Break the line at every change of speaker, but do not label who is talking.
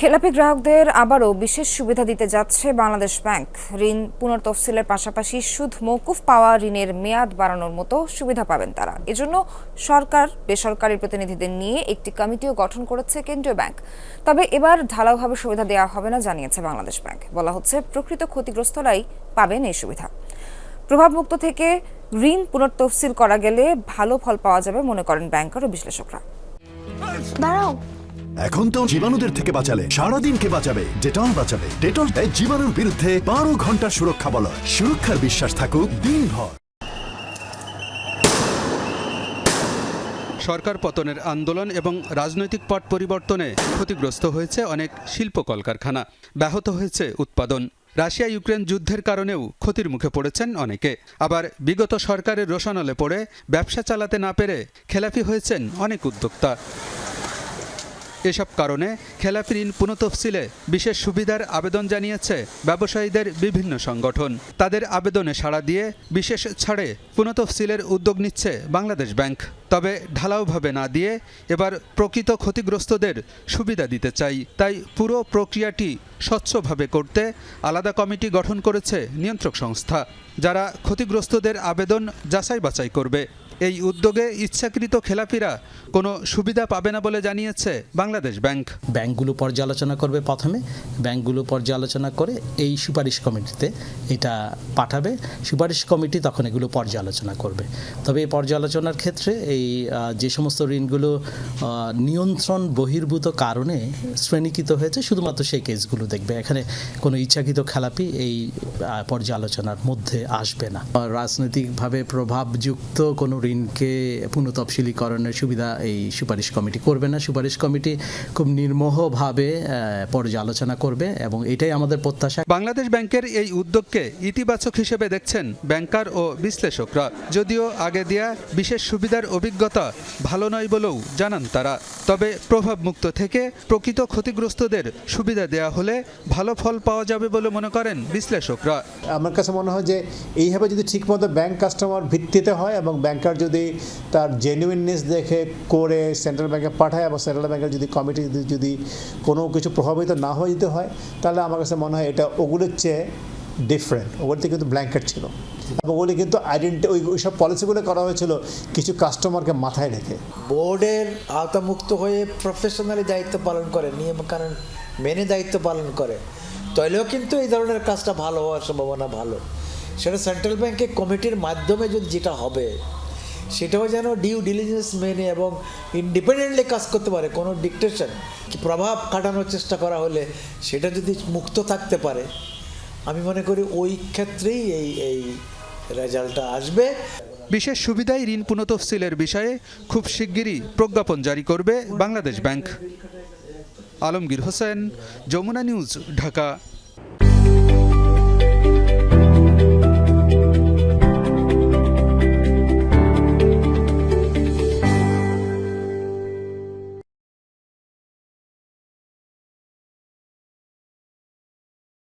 খেলাপি গ্রাহকদের আবারও বিশেষ সুবিধা দিতে যাচ্ছে বাংলাদেশ ব্যাংক। ঋণ পুনর্তফসিলের পাশাপাশি সুদ মৌকুফ পাওয়া ঋণের মেয়াদ বাড়ানোর মতো সুবিধা পাবেন তারা। এজন্য সরকার, বেসরকারি প্রতিনিধিদের নিয়ে একটি কমিটিও গঠন করেছে কেন্দ্রীয় ব্যাংক। তবে এবার ঢালাওভাবে সুবিধা দেওয়া হবে না জানিয়েছে বাংলাদেশ ব্যাংক। বলা হচ্ছে, প্রকৃত ক্ষতিগ্রস্তরাই পাবেন এই সুবিধা। প্রভাবমুক্ত থেকে ঋণ পুনর্তফসিল করা গেলে ভালো ফল পাওয়া যাবে মনে করেন ব্যাংকার ও বিশ্লেষকরা।
দাঁড়াও
এখন তো জীবাণুদের থেকে বাঁচালে সারাদিনকে বাঁচাবে, ডেটল বাঁচাবে। ডেটল দেয় জীবাণুর বিরুদ্ধে বারো ঘণ্টার সুরক্ষা বলয়। সুরক্ষার বিশ্বাস থাকুক দিনভর।
সরকার পতনের আন্দোলন এবং রাজনৈতিক পট পরিবর্তনে ক্ষতিগ্রস্ত হয়েছে অনেক শিল্প কলকারখানা। ব্যাহত হয়েছে উৎপাদন। রাশিয়া ইউক্রেন যুদ্ধের কারণেও ক্ষতির মুখে পড়েছেন অনেকে। আবার বিগত সরকারের রোশানলে পড়ে, ব্যবসা চালাতে না পেরে খেলাফি হয়েছেন অনেক উদ্যোক্তা। এসব কারণে খেলাপি ঋণ পুনঃতফসিলে বিশেষ সুবিধার আবেদন জানিয়েছে ব্যবসায়ীদের বিভিন্ন সংগঠন। তাদের আবেদনে সাড়া দিয়ে বিশেষ ছাড়ে পুনঃতফসিলের উদ্যোগ নিচ্ছে বাংলাদেশ ব্যাংক। তবে ঢালাওভাবে না দিয়ে এবার প্রকৃত ক্ষতিগ্রস্তদের সুবিধা দিতে চাই। তাই পুরো প্রক্রিয়াটি স্বচ্ছভাবে করতে আলাদা কমিটি গঠন করেছে নিয়ন্ত্রক সংস্থা, যারা ক্ষতিগ্রস্তদের আবেদন যাচাই বাছাই করবে। এই উদ্যোগে ইচ্ছাকৃত খেলাপিরা কোনো সুবিধা পাবে না বলে জানিয়েছে বাংলাদেশ ব্যাংক।
ব্যাংকগুলো পর্যালোচনা করবে প্রথমে। ব্যাংকগুলো পর্যালোচনা করে এই সুপারিশ কমিটিতে এটা পাঠাবে। সুপারিশ কমিটি তখন এগুলো পর্যালোচনা করবে। তবে এই পর্যালোচনার ক্ষেত্রে এই যে সমস্ত ঋণগুলো নিয়ন্ত্রণ বহির্ভূত কারণে শ্রেণীকৃত হয়েছে শুধুমাত্র সেই কেসগুলো দেখবে। এখানে কোনো ইচ্ছাকৃত খেলাপি এই পর্যালোচনার মধ্যে আসবে না। রাজনৈতিকভাবে প্রভাবযুক্ত কোনো ঋণকে পুনঃতফসিলীকরণের সুবিধা এই সুপারিশ কমিটি করবে না। সুপারিশ কমিটি খুব নির্মোহভাবে পর্যালোচনা করবে এবং এটাই আমাদের প্রত্যাশা।
বাংলাদেশ ব্যাংকের এই উদ্যোগকে ইতিবাচক হিসেবে দেখছেন ব্যাংকার ও বিশ্লেষকরা। যদিও আগে দেয়া বিশেষ সুবিধার অভিজ্ঞতা ভালো নয় বলেও জানান তারা। তবে প্রভাবমুক্ত থেকে প্রকৃত ক্ষতিগ্রস্তদের সুবিধা দেয়া হলে ভালো ফল পাওয়া যাবে বলে মনে করেন বিশ্লেষকরা।
আমার কাছে মনে হয় যে এইভাবে যদি ঠিকমতো ব্যাংক কাস্টমার ভিত্তিতে হয় এবং ব্যাংকার যদি তার জেনুইননেস দেখে করে সেন্ট্রাল ব্যাংকে পাঠায় এবং সেন্ট্রাল ব্যাংকের যদি কমিটি যদি কোনো কিছু প্রভাবিত না হয়ে যেতে হয়, তাহলে আমার কাছে মনে হয় এটা ওগুলোর চেয়ে ডিফারেন্ট ওগুলোতে কিন্তু ব্ল্যাঙ্কেট ছিল। এবং ওগুলি কিন্তু আইডেন্টি ওই, ওইসব পলিসিগুলো করা হয়েছিল কিছু কাস্টমারকে মাথায় রেখে।
বোর্ডের আওতামুক্ত হয়ে প্রফেশনালি দায়িত্ব পালন করে, নিয়মকানুন মেনে দায়িত্ব পালন করে। তাইলেও কিন্তু এই ধরনের কাজটা ভালো হওয়ার সম্ভাবনা ভালো। সেটা সেন্ট্রাল ব্যাংকের কমিটির মাধ্যমে যদি যেটা হবে সেটাও যেন ডিউ ডিলিজেন্স মেনে এবং ইন্ডিপেন্ডেন্টলি কাজ করতে পারে, কোনো ডিকটেশন কি প্রভাব কাটানোর চেষ্টা করা হলে সেটা যদি মুক্ত থাকতে পারে, আমি মনে করি ওই ক্ষেত্রেই এই এই রেজাল্টটা আসবে।
বিশেষ সুবিধায় ঋণ পুনঃতফসিলের বিষয়ে খুব শিগগিরই প্রজ্ঞাপন জারি করবে বাংলাদেশ ব্যাংক। আলমগীর হোসেন, যমুনা নিউজ, ঢাকা।